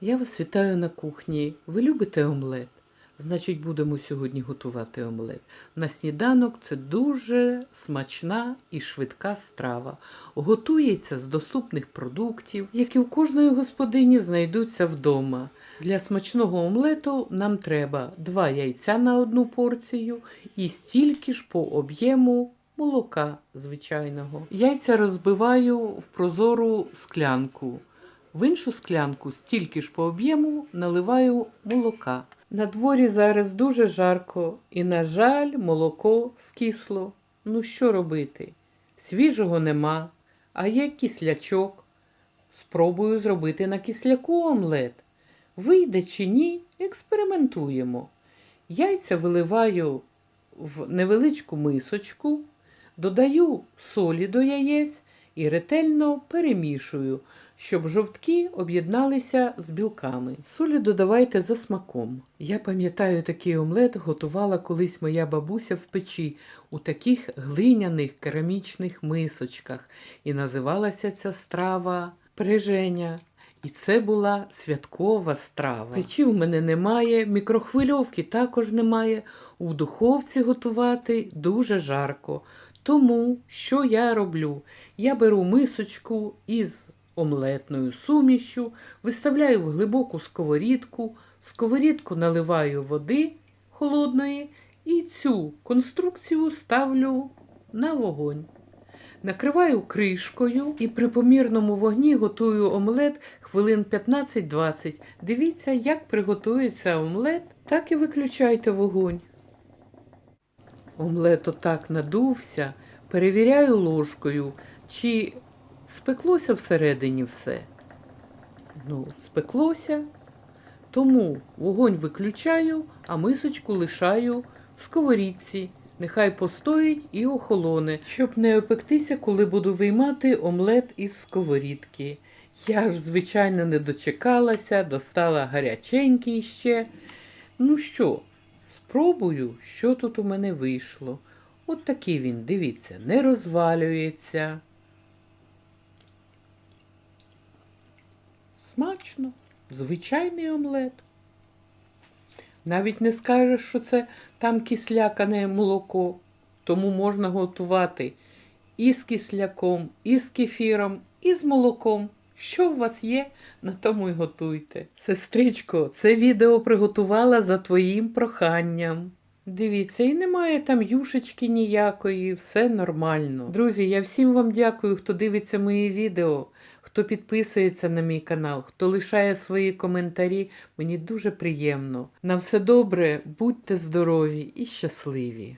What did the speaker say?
Я вас вітаю на кухні. Ви любите омлет? Значить, будемо сьогодні готувати омлет. На сніданок це дуже смачна і швидка страва. Готується з доступних продуктів, які в кожної господині знайдуться вдома. Для смачного омлету нам треба 2 яйця на одну порцію і стільки ж по об'єму молока звичайного. Яйця розбиваю в прозору склянку. В іншу склянку стільки ж по об'єму наливаю молока. На дворі зараз дуже жарко і, на жаль, молоко скисло. Ну що робити? Свіжого нема, а є кислячок. Спробую зробити на кисляку омлет. Вийде чи ні, експериментуємо. Яйця виливаю в невеличку мисочку, додаю солі до яєць і ретельно перемішую, щоб жовтки об'єдналися з білками. Солі додавайте за смаком. Я пам'ятаю, такий омлет готувала колись моя бабуся в печі у таких глиняних керамічних мисочках, і називалася ця страва приженя. І це була святкова страва. Печі в мене немає, мікрохвильовки також немає. У духовці готувати дуже жарко. Тому що я роблю? Я беру мисочку із омлетною сумішю, виставляю в глибоку сковорідку, сковорідку наливаю води холодної і цю конструкцію ставлю на вогонь. Накриваю кришкою і при помірному вогні готую омлет хвилин 15-20. Дивіться, як приготується омлет, так і виключайте вогонь. Омлет отак надувся, перевіряю ложкою, чи спеклося всередині все. Ну, спеклося. Тому вогонь виключаю, а мисочку лишаю в сковорідці. Нехай постоїть і охолоне, щоб не опектися, коли буду виймати омлет із сковорідки. Я ж, звичайно, не дочекалася, достала гаряченький ще. Ну що, спробую, що тут у мене вийшло. От такий він, дивіться, не розвалюється. Смачно, звичайний омлет. Навіть не скажеш, що це там кислякане молоко, тому можна готувати і з кисляком, і з кефіром, і з молоком. Що у вас є, на тому й готуйте. Сестричко, це відео приготувала за твоїм проханням. Дивіться, і немає там юшечки ніякої, все нормально. Друзі, я всім вам дякую, хто дивиться мої відео, хто підписується на мій канал, хто лишає свої коментарі. Мені дуже приємно. На все добре, будьте здорові і щасливі!